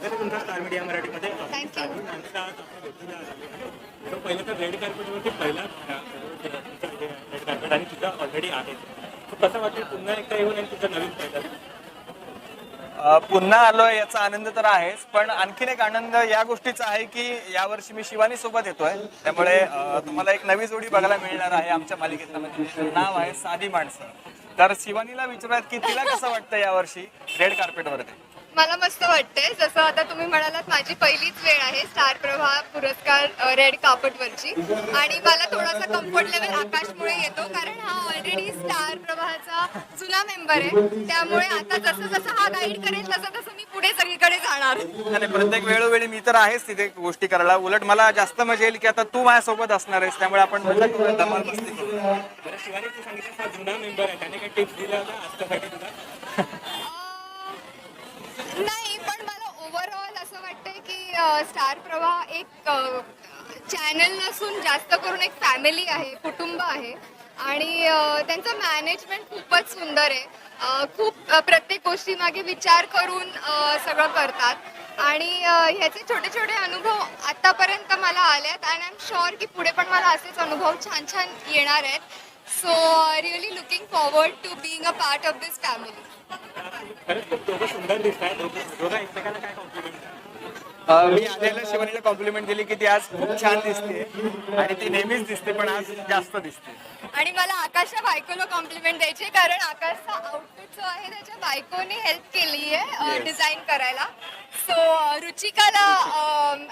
स्वागत आहे तुमचं स्टार मीडिया मराठीमध्ये. Thank you. साधी माणसं आज आपल्या भेटीला आलेली आहे. तर पहिलं तर रेड कार्पेटवरती पहिला रेड कार्पेट आणि तुझा ऑलरेडी आहे. तर कसं वाटेल पुन्हा एकदा येऊन आणि तुझं नवीन पहिलं अ, पुन्हा आलोय याचा आनंद तर आहेच पण आणखीन एक आनंद या गोष्टीचा आहे की यावर्षी मी शिवानी सोबत येतोय. त्यामुळे तुम्हाला एक नवी जोडी बघायला मिळणार आहे आमच्या मालिकेतल्या नाव आहे साधी माणसं. तर शिवानीला विचारूयात की तिला कसं वाटतं यावर्षी रेड कार्पेटवरती मला मस्त वाटतंय. जसं आता तुम्ही म्हणालात माझी पहिलीच वेळ आहे स्टार प्रवाह पुरस्कार रेड वरची आणि मला थोडासा कम्फर्ट लेवल आकाशमुळे येतो कारण हा ऑलरेडी स्टार प्रवाहाचा जुना मेंबर आहे. त्यामुळे आता जसं जसं हा गाईड करेल तसं तसं मी पुढे सगळीकडे जाणार. आणि प्रत्येक वेळोवेळी मी तर आहेच तिथे गोष्टी करायला. उलट मला जास्त मजा येईल की आता तू माझ्यासोबत असणार आहेस त्यामुळे आपण मजा करू, धमाल मस्ती करू बरं शिवानी तू सांगितलं हा जुना मेंबर आहे. त्याने काही टिप्स दिल्या होत्या? आजच्यासाठी तुला अं, नाही पण मला ओव्हरऑल असं वाटतंय की अं, स्टार प्रवाह एक चॅनल नसून जास्त करून एक फॅमिली आहे कुटुंब आहे. आणि त्यांचं मॅनेजमेंट खूपच सुंदर आहे. खूप प्रत्येक गोष्टीमागे विचार करून सगळं करतात. आणि ह्याचे छोटे छोटे अनुभव आतापर्यंत मला आलेत आणि आय एम शुअर की पुढे पण मला असेच अनुभव छान छान येणार आहेत. So really looking forward to being a part of this family मी आलेल्या शिवानीला कॉम्प्लिमेंट दिली की ती आज खूप छान दिसते. आणि ती नेहमीच दिसते पण आज जास्त दिसते. आणि मला आकाशच्या बायकोला कॉम्प्लिमेंट द्यायची कारण आकाशचा आउटफिट जो आहे त्याच्या बायकोने हेल्प केली आहे डिझाईन करायला. So रुचिकाला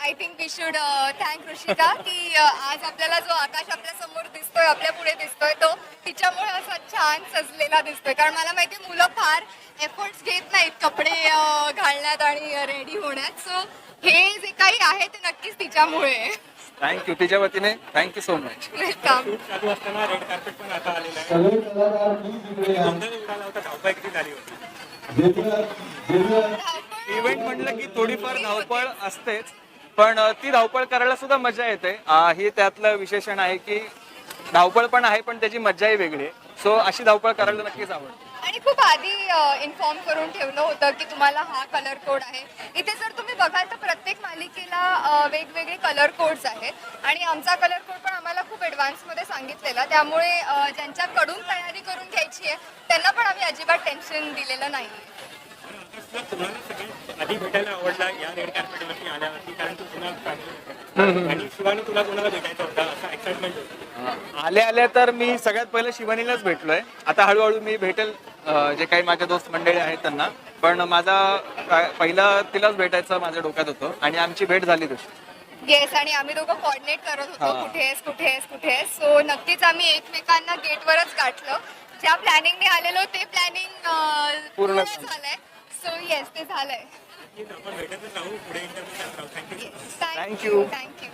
I think we should thank Ruchika की आज आपल्याला जो आकाश आपल्यासमोर दिसतोय आपल्या पुढे दिसतोय तो तिच्यामुळे असा छान सजलेला दिसतोय. कारण मला माहिती मुलं फार एफर्ट्स घेत नाहीत कपडे अ, घालण्यात आणि रेडी होण्यात. सो हे जे काही आहे ते नक्कीच तिच्यामुळे. थँक्यू तिच्या वतीने. Thank you so much welcome shoot चालू असताना रेड कार्पेट पण आता आलेलं आहे. गोंधळ उडाला होता धावपळ किती झाली होती? इव्हेंट म्हटलं की थोडीफार धावपळ असतेच पण अ, ती धावपळ करायला सुद्धा मजा येते. अ, हे त्यातलं विशेषण आहे की धावपळ पण आहे पण त्याची मजाही वेगळी आहे. सो अशी धावपळ करायला नक्कीच आवडते. आणि खूप आधी इन्फॉर्म करून ठेवलं होतं की तुम्हाला हा कलर कोड आहे. इथे जर तुम्ही बघाल तर प्रत्येक मालिकेला वेगवेगळे कलर कोड्स आहेत. आणि आमचा कलर कोड पण आम्हाला खूप ॲडव्हान्समध्ये सांगितलेला. त्यामुळे ज्यांच्याकडून तयारी करून घ्यायची आहे त्यांना पण आम्ही अजिबात टेन्शन दिलेलं नाही आले आले आधी भेटायला आवडला या रेड कार्पेटवरती आल्यावरती कारण तू आणि शिवानी तुला कोणाला भेटायचा होता असा एक्साइटमेंट आल्या आल्या तर मी सगळ्यात पहिले शिवानीलाच भेटलोय. आता हळूहळू मी भेटेल. जे काही माझे दोस्त मंडळी आहेत त्यांना. पण माझा पहिला तिलाच भेटायचं माझ्या डोक्यात होतं आणि आमची भेट झाली तशी. येस आणि आम्ही दोघं कोऑर्डिनेट करत होतो. कुठे आहेस कुठे आहेस कुठे आहेस? सो नक्कीच आम्ही एकमेकांना गेटवरच गाठलं. ज्या प्लॅनिंगने आलेलो ते प्लॅनिंग पूर्ण पूर्ण झालं. झालंय. सो येस ते झालंय. थँक्यू. थँक्यू